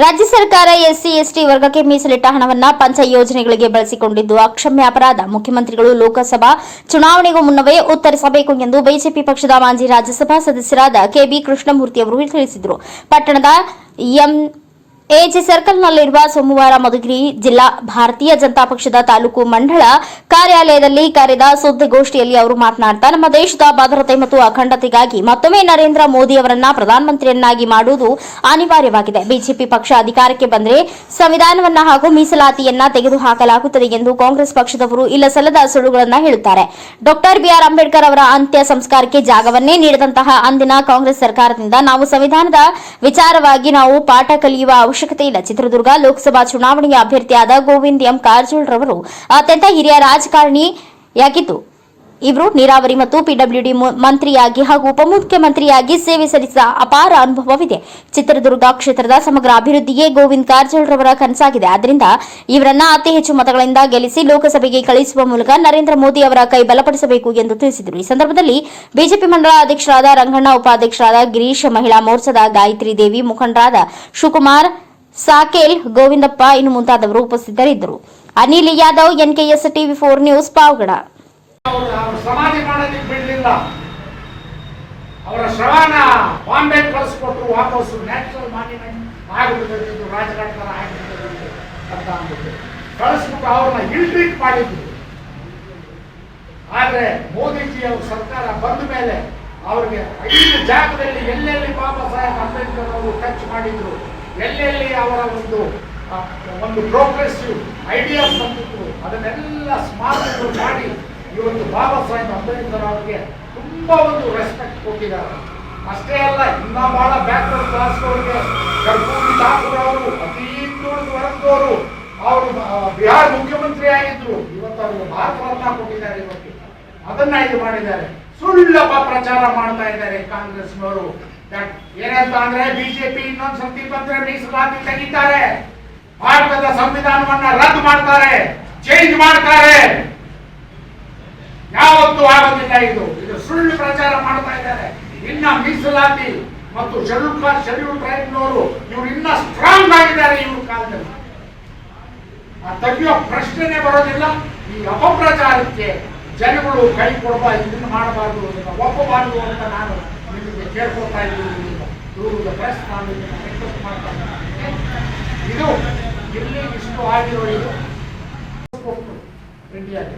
ರಾಜ್ಯ ಸರ್ಕಾರ SC, ST ವರ್ಗಕ್ಕೆ ಮೀಸಲಿಟ್ಟ ಹಣವನ್ನ ಪಂಚ ಯೋಜನೆಗಳಿಗೆ ಬಳಸಿಕೊಂಡಿದ್ದು ಅಕ್ಷಮ್ಯ ಅಪರಾಧ. ಮುಖ್ಯಮಂತ್ರಿಗಳು ಲೋಕಸಭಾ ಚುನಾವಣೆಗೂ ಮುನ್ನವೇ ಉತ್ತರಿಸಬೇಕು ಎಂದು ಬಿಜೆಪಿ ಪಕ್ಷದ ಮಾಜಿ ರಾಜ್ಯಸಭಾ ಸದಸ್ಯರಾದ ಕೆಬಿ ಕೃಷ್ಣಮೂರ್ತಿ ಅವರು ತಿಳಿಸಿದರು. ಪಟ್ಟಣದ ಎಂ ಎಜೆ ಸರ್ಕಲ್ನಲ್ಲಿರುವ ಸೋಮವಾರ ಮಧುಗಿರಿ ಜಿಲ್ಲಾ ಭಾರತೀಯ ಜನತಾ ಪಕ್ಷದ ತಾಲೂಕು ಮಂಡಳ ಕಾರ್ಯಾಲಯದಲ್ಲಿ ಕರೆದ ಸುದ್ದಿಗೋಷ್ಠಿಯಲ್ಲಿ ಅವರು ಮಾತನಾಡ್ತಾ, ನಮ್ಮ ದೇಶದ ಭದ್ರತೆ ಮತ್ತು ಅಖಂಡತೆಗಾಗಿ ಮತ್ತೊಮ್ಮೆ ನರೇಂದ್ರ ಮೋದಿ ಅವರನ್ನ ಪ್ರಧಾನಮಂತ್ರಿಯನ್ನಾಗಿ ಮಾಡುವುದು ಅನಿವಾರ್ಯವಾಗಿದೆ. ಬಿಜೆಪಿ ಪಕ್ಷ ಅಧಿಕಾರಕ್ಕೆ ಬಂದರೆ ಸಂವಿಧಾನವನ್ನ ಹಾಗೂ ಮೀಸಲಾತಿಯನ್ನ ತೆಗೆದುಹಾಕಲಾಗುತ್ತದೆ ಎಂದು ಕಾಂಗ್ರೆಸ್ ಪಕ್ಷದವರು ಇಲ್ಲ ಸಲ್ಲದ ಸುಳ್ಳುಗಳನ್ನು ಹೇಳುತ್ತಾರೆ. ಡಾಕ್ಟರ್ ಬಿಆರ್ ಅಂಬೇಡ್ಕರ್ ಅವರ ಅಂತ್ಯ ಸಂಸ್ಕಾರಕ್ಕೆ ಜಾಗವನ್ನೇ ನೀಡದಂತಹ ಅಂದಿನ ಕಾಂಗ್ರೆಸ್ ಸರ್ಕಾರದಿಂದ ನಾವು ಸಂವಿಧಾನದ ವಿಚಾರವಾಗಿ ನಾವು ಪಾಠ ಕಲಿಯುವ ಅವಶ್ಯಕತೆ ಇಲ್ಲ. ಚಿತ್ರದುರ್ಗ ಲೋಕಸಭಾ ಚುನಾವಣೆಯ ಅಭ್ಯರ್ಥಿಯಾದ ಗೋವಿಂದ್ ಎಂ. ಕಾರಜೋಳ್ ಅತ್ಯಂತ ಹಿರಿಯ ರಾಜಕಾರಣಿಯಾಗಿದ್ದು ಇವರು ನೀರಾವರಿ ಮತ್ತು ಪಿಡಬ್ಲ್ಯೂಡಿ ಮಂತ್ರಿಯಾಗಿ ಹಾಗೂ ಉಪಮುಖ್ಯಮಂತ್ರಿಯಾಗಿ ಸೇವೆ ಸಲ್ಲಿಸಿದ ಅಪಾರ ಅನುಭವವಿದೆ. ಚಿತ್ರದುರ್ಗ ಕ್ಷೇತ್ರದ ಸಮಗ್ರ ಅಭಿವೃದ್ಧಿಯೇ ಗೋವಿಂದ್ ಕಾರಜೋಳ್ ರವರ ಕನಸಾಗಿದೆ. ಆದ್ದರಿಂದ ಇವರನ್ನ ಅತಿ ಹೆಚ್ಚು ಮತಗಳಿಂದ ಗೆಲ್ಲಿಸಿ ಲೋಕಸಭೆಗೆ ಕಳುಹಿಸುವ ಮೂಲಕ ನರೇಂದ್ರ ಮೋದಿ ಅವರ ಕೈ ಬಲಪಡಿಸಬೇಕು ಎಂದು ತಿಳಿಸಿದರು. ಈ ಸಂದರ್ಭದಲ್ಲಿ ಬಿಜೆಪಿ ಮಂಡಲ ಅಧ್ಯಕ್ಷರಾದ ರಂಗಣ್ಣ, ಉಪಾಧ್ಯಕ್ಷರಾದ ಗಿರೀಶ್, ಮಹಿಳಾ ಮೋರ್ಚಾದ ಗಾಯತ್ರಿ ದೇವಿ, ಮುಖಂಡರಾದ ಶಿವಕುಮಾರ್ ಸಾಕೇಲ್, ಗೋವಿಂದಪ್ಪ, ಇನ್ನು ಮುಂತಾದವರು ಉಪಸ್ಥಿತರಿದ್ದರು. Anil Yadav, NKS TV four news, Pavagada ಅವರು ಸಮಾಧಿ ಮಾಡೋದಕ್ಕೆ ಬಿಡಲಿಲ್ಲ. ಅವರ ಶವನ ಬಾಂಬೆ ಕಳಿಸ್ಕೊಟ್ರು ವಾಪಸ್ಸು ನ್ಯಾಚುರಲ್ ಮಾನ್ಯುಮೆಂಟ್ ಇದು ರಾಜಕಾರಣ ಆಗಿಬಿಡ್ಬೇಕು ಅಂತ ಅಂದ್ಬಿಟ್ಟು ಕಳಿಸ್ಬಿಟ್ಟು ಅವ್ರನ್ನ ಇಲ್ಟ್ರೀಟ್ ಮಾಡಿದ್ರು. ಆದ್ರೆ ಮೋದಿಜಿ ಅವ್ರ ಸರ್ಕಾರ ಬಂದ ಮೇಲೆ ಅವ್ರಿಗೆ ಐದು ಜಾಗದಲ್ಲಿ ಎಲ್ಲೆಲ್ಲಿ ಬಾಬಾ ಸಾಹೇಬ್ ಅಂಬೇಡ್ಕರ್ ಅವರು ಟಚ್ ಮಾಡಿದ್ರು, ಎಲ್ಲೆಲ್ಲಿ ಅವರ ಒಂದು ಒಂದು ಪ್ರೋಗ್ರೆಸಿವ್ ಐಡಿಯಾಸ್ ಬಂದಿತ್ತು, ಅದನ್ನೆಲ್ಲ ಸ್ಮಾರಕಗಳು ಮಾಡಿ ಇವತ್ತು ಬಾಬಾ ಸಾಹೇಬ್ ಅಂಬೇಡ್ಕರ್ ಅವರಿಗೆ ತುಂಬಾ ಒಂದು ರೆಸ್ಪೆಕ್ಟ್ ಕೊಟ್ಟಿದ್ದಾರೆ. ಅಷ್ಟೇ ಅಲ್ಲ, ಇನ್ನ ಬಹಳ ಬ್ಯಾಕ್ವರ್ಡ್ ಕ್ಲಾಸ್ನವರಿಗೆ ಕರ್ಪೂರಿ ಠಾಕೂರ್ ಅವರು, ಅತಿ ವರ್ಗದವರು, ಅವರು ಬಿಹಾರ್ ಮುಖ್ಯಮಂತ್ರಿ ಆಗಿದ್ರು. ಇವತ್ತು ಅವರು ಭಾರತ ರತ್ನ ಕೊಟ್ಟಿದ್ದಾರೆ ಇವತ್ತು. ಅದನ್ನ ಇದು ಮಾಡಿದ್ದಾರೆ. ಸುಳ್ಳಪ್ಪ ಪ್ರಚಾರ ಮಾಡ್ತಾ ಇದ್ದಾರೆ ಕಾಂಗ್ರೆಸ್ನವರು. ಏನಂತ ಅಂದ್ರೆ ಬಿಜೆಪಿ ಇನ್ನೊಂದು ಸರ್ತಿ ಬಂದ್ರೆ ಮೀಸಲಾತಿ ತೆಗಿತಾರೆ. ಭಾರತದ ಸಂವಿಧಾನವನ್ನ ರದ್ದು ಮಾಡ್ತಾರೆ ಚೇಂಜ್ ಮಾಡ್ತಾರೆ. ಯಾವತ್ತೂ ಆಗೋದಿಲ್ಲ ಇದು. ಇದು ಸುಳ್ಳು ಪ್ರಚಾರ ಮಾಡ್ತಾ ಇದ್ದಾರೆ. ಇನ್ನ ಮೀಸಲಾತಿ ಮತ್ತು ಶೆಡ್ಯೂಲ್ ಕಾಸ್ಟ್ ಶೆಡ್ಯೂಲ್ ಟ್ರೈಬ್ನವರು ಇವ್ರು ಇನ್ನ ಸ್ಟ್ರಾಂಗ್ ಆಗಿದ್ದಾರೆ ಇವ್ರ ಕಾಲದಲ್ಲಿ. ಆ ತೆಗೆಯೋ ಪ್ರಶ್ನೆನೇ ಬರೋದಿಲ್ಲ. ಈ ಅಪಪ್ರಚಾರಕ್ಕೆ ಜನಗಳು ಕೈ ಕೊಡುವ ಇದನ್ನು ಮಾಡಬಾರ್ದು ಇದನ್ನು ಒಪ್ಪಬಾರದು ಅಂತ ನಾನು ನಿಮಗೆ ಕೇಳ್ಕೊಳ್ತಾ ಇದ್ದೀನಿ. ಇದು ಇಲ್ಲಿ ಇಷ್ಟು ಆಗಿರೋ ಇದು. ಇಂಡಿಯಾಗೆ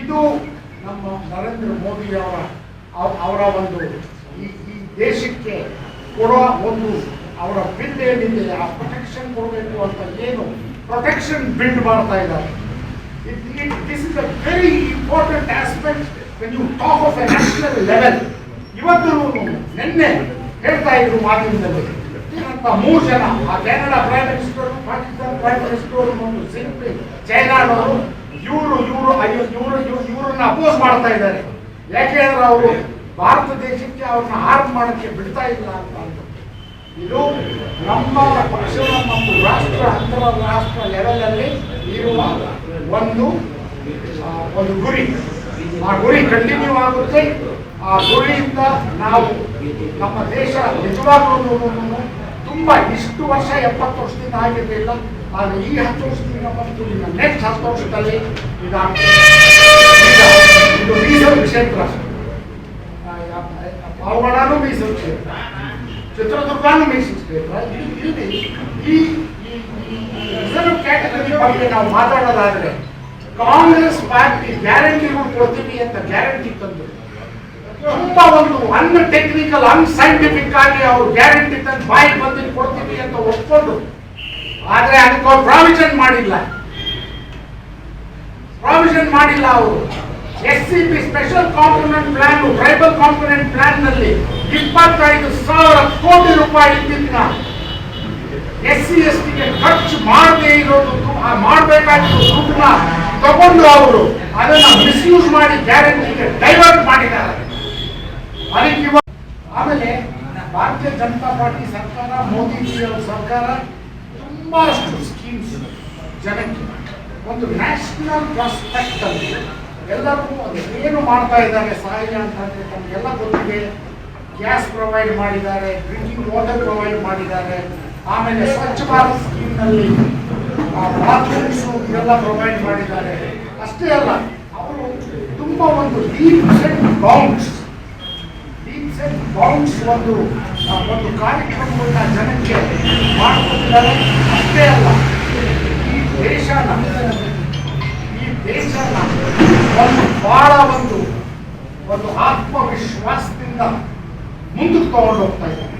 ಇದು ನಮ್ಮ ನರೇಂದ್ರ ಮೋದಿ ಅವರ ಅವರ ಒಂದು ಈ ಈ ದೇಶಕ್ಕೆ ಕೊಡೋ ಒಂದು ಅವರ ಬಿಲ್ ಏನಿದೆ, ಆ ಪ್ರೊಟೆಕ್ಷನ್ ಕೊಡಬೇಕು ಅಂತ ಏನು ಪ್ರೊಟೆಕ್ಷನ್ ಬಿಲ್ಡ್ ಮಾಡ್ತಾ ಇದ್ದಾರೆ. This is a very important aspect when you talk of a national level ಇವತ್ತು ನಿನ್ನೆ ಹೇಳ್ತಾ ಇದ್ರು ಮಾಧ್ಯಮದಲ್ಲಿ. ಏನಂತ ಮೂರು ಜನ, ಆ Canada prime minister Pakistan prime minister ಮತ್ತು ಚೈನಾದವರು ಇವರು ಇವರು, ಅಯ್ಯೋ, ಇವರು ಇವರನ್ನ ಅಪೋಸ್ ಮಾಡ್ತಾ ಇದ್ದಾರೆ. ಯಾಕೆಂದ್ರೆ ಅವರು ಭಾರತ ದೇಶಕ್ಕೆ ಅವ್ರನ್ನ ಹಾರ್ಮ್ ಮಾಡಕ್ಕೆ ಬಿಡ್ತಾ ಇಲ್ಲ ಅಂತ ಅಂದ್ರು. ಇದು ನಮ್ಮ ಪಕ್ಷ, ನಮ್ಮ ರಾಷ್ಟ್ರ, ಅಂತಾರಾಷ್ಟ್ರ ಲೆವೆಲ್ ಅಲ್ಲಿ ಇರುವ ಒಂದು ಒಂದು ಗುರಿ. ಆ ಗುರಿ ಕಂಟಿನ್ಯೂ ಆಗುತ್ತೆ ಆ ಗುರಿಯಿಂದ ನಾವು ನಮ್ಮ ದೇಶ ನಿಜವಾಗ್ಲೂ ತುಂಬಾ ಇಷ್ಟು ವರ್ಷ ಎಪ್ಪತ್ತು ವರ್ಷದಿಂದ ಆಗಿರಲಿಲ್ಲ ಆದರೆ ಈ ಹತ್ತು ವರ್ಷದಿಂದ ಬಂತು ಇನ್ನು ನೆಕ್ಸ್ಟ್ ಹತ್ತು ವರ್ಷದಲ್ಲಿ ಇದು ಮೀಸಲು ಕ್ಷೇತ್ರ ಪಾವಗಡನೂ ಮೀಸಲು ಕ್ಷೇತ್ರ ಚಿತ್ರದುರ್ಗನೂ ಮೀಸಲು ಕ್ಷೇತ್ರ ಇಲ್ಲಿ ಈ ರಿಸರ್ವ್ ಕ್ಯಾಟಗರಿ ಬಗ್ಗೆ ನಾವು ಮಾತಾಡೋದಾದ್ರೆ ಕಾಂಗ್ರೆಸ್ ಪಾರ್ಟಿ ಗ್ಯಾರಂಟಿಗಳು ಕೊಡ್ತೀವಿ ಅಂತ ಗ್ಯಾರಂಟಿ ತಂದು ತುಂಬಾ ಒಂದು ಅನ್ ಟೆಕ್ನಿಕಲ್ ಅನ್ಸೈಂಟಿಫಿಕ್ ಆಗಿ ಅವರು ಗ್ಯಾರಂಟಿ ತಂದು ಬಾಯಿಗೆ ಬಂದಿದ್ದು ಕೊಡ್ತೀವಿ ಅಂತ ಒಪ್ಕೊಂಡು, ಆದ್ರೆ ಅದಕ್ಕೆ ಅವ್ರು ಪ್ರಾವಿಷನ್ ಮಾಡಿಲ್ಲ. ಪ್ರಾವಿಷನ್ ಮಾಡಿಲ್ಲ ಅವರು. S C P special component plan tribal component ಪ್ಲಾನ್ನಲ್ಲಿ ಇಪ್ಪತ್ತೈದು ಸಾವಿರ ಕೋಟಿ ರೂಪಾಯಿ ಇದ್ದಿದ್ದನ್ನ ಎಸ್ ಸಿ ಎಸ್ ಟಿಗೆ ಖರ್ಚು ಮಾಡದೇ ಇರೋದು ಮಾಡಬೇಕಾಗಿರೋ ದುಡ್ಡನ್ನ ತಗೊಂಡು ಅವರು ಅದನ್ನ ಮಿಸ್ಯೂಸ್ ಮಾಡಿ ಗ್ಯಾರಂಟಿಗೆ ಡೈವರ್ಟ್ ಮಾಡಿದ್ದಾರೆ. ಅದಕ್ಕೆ ಆಮೇಲೆ ಭಾರತೀಯ ಜನತಾ ಪಾರ್ಟಿ ಸರ್ಕಾರ ಮೋದಿಜಿಯವರ ಸರ್ಕಾರ ತುಂಬಾಷ್ಟು ಸ್ಕೀಮ್ಸ್ ಜನಕ್ಕೆ ಒಂದು ನ್ಯಾಷನಲ್ ಪ್ರಾಸ್ಪೆಕ್ಟ್ ಅಲ್ಲಿ ಎಲ್ಲರಿಗೂ ಏನು ಮಾಡ್ತಾ ಇದ್ದಾರೆ, ಸಹಾಯ ಅಂತಂದ್ರೆ ತಮಗೆಲ್ಲ ಗೊತ್ತಿದೆ. ಗ್ಯಾಸ್ ಪ್ರೊವೈಡ್ ಮಾಡಿದ್ದಾರೆ ಡ್ರಿಂಕಿಂಗ್ ವಾಟರ್ ಪ್ರೊವೈಡ್ ಮಾಡಿದ್ದಾರೆ. ಆಮೇಲೆ ಸ್ವಚ್ಛ ಭಾರತ್ ಸ್ಕೀಮ್ನಲ್ಲಿ ಬಾತ್ರೂಮ್ಸ್ ಇದೆಲ್ಲ ಪ್ರೊವೈಡ್ ಮಾಡಿದ್ದಾರೆ. ಅಷ್ಟೇ ಅಲ್ಲ, ಅವರು ತುಂಬ ಒಂದು ಡೀಪ್ ಸೆಟ್ ಬೌಂಡ್ಸ್ ಬೌಂಡ್ಸ್ ಒಂದು ಒಂದು ಕಾರ್ಯಕ್ರಮವನ್ನು ಜನಕ್ಕೆ ಮಾಡಿಕೊಟ್ಟಿದ್ದಾರೆ. ಅಷ್ಟೇ ಅಲ್ಲ, ಈ ದೇಶನ ಈ ದೇಶನ ಒಂದು ಬಹಳ ಒಂದು ಒಂದು ಆತ್ಮವಿಶ್ವಾಸದಿಂದ ಮುಂದಕ್ಕೆ ತಗೊಂಡು ಹೋಗ್ತಾ ಇದ್ದಾರೆ.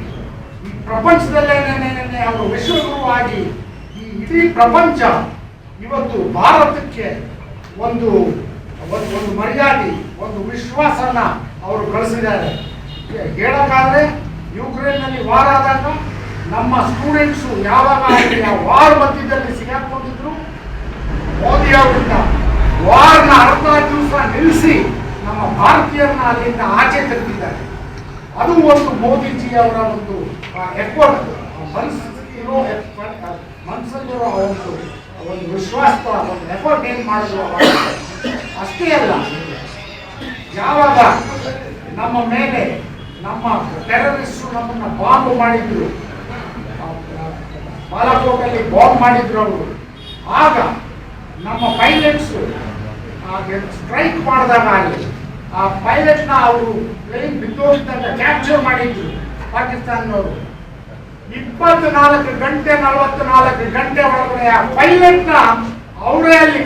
ಈ ಪ್ರಪಂಚದಲ್ಲೇನೆ ಅವರು ವಿಶ್ವಗುರುವಾಗಿ ಈ ಇಡೀ ಪ್ರಪಂಚ ಇವತ್ತು ಭಾರತಕ್ಕೆ ಒಂದು ಒಂದು ಮರ್ಯಾದೆ, ಒಂದು ವಿಶ್ವಾಸನ ಅವರು ಗಳಿಸಿದ್ದಾರೆ. ಹೇಳೋಕ್ಕಾದ್ರೆ ಯುಕ್ರೇನ್ನಲ್ಲಿ ವಾರ್ ಆದಾಗ ನಮ್ಮ ಸ್ಟೂಡೆಂಟ್ಸು ಯಾವಾಗ ವಾರ್ ಮಧ್ಯದಲ್ಲಿ ಸಿಗಾಕೊಂಡಿದ್ರು, ಮೋದಿ ಅವರಿಂದ ವಾರ್ನ ಅರ್ಧ ದಿವಸ ನಿಲ್ಲಿಸಿ ನಮ್ಮ ಭಾರತೀಯರನ್ನ ಅಲ್ಲಿಂದ ಆಚೆ ತೆಗೆದಿದ್ದಾರೆ ಅದು ಒಂದು ಮೋದಿಜಿ ಅವರ ಒಂದು ಎಫರ್ಟ್ ಮನಸ್ಸಿರೋ ಮನಸ್ಸಲ್ಲಿರೋ ಒಂದು ಒಂದು ವಿಶ್ವಾಸ ಒಂದು ಎಫರ್ಟ್ ಏನು ಮಾಡಿದ್ರು. ಅಷ್ಟೇ ಅಲ್ಲ, ಯಾವಾಗ ನಮ್ಮ ಮೇಲೆ ನಮ್ಮ ಟೆರರಿಸ್ಟ್ ನಮ್ಮನ್ನ ಬಾಂಬ್ ಮಾಡಿದ್ರು. ಬಾಲಾಕೋಟಲ್ಲಿ ಬಾಂಬ್ ಮಾಡಿದ್ರು ಅವರು. ಆಗ ನಮ್ಮ ಪೈಲಟ್ಸ್ ಸ್ಟ್ರೈಕ್ ಮಾಡಿದಾಗ ಅಲ್ಲಿ ಆ ಪೈಲಟ್ನ ಅವರು ಪ್ಲೇನ್ ಬಿದ್ದೋಗಿದ್ದಾಗ ಕ್ಯಾಪ್ಚರ್ ಮಾಡಿದ್ರು ಪಾಕಿಸ್ತಾನದವರು. ಇಪ್ಪತ್ನಾಲ್ಕು ಗಂಟೆ ನಲವತ್ನಾಲ್ಕು ಗಂಟೆ ಒಳಗಡೆ ಆ ಪೈಲಟ್ನ ಅವರೇ ಅಲ್ಲಿ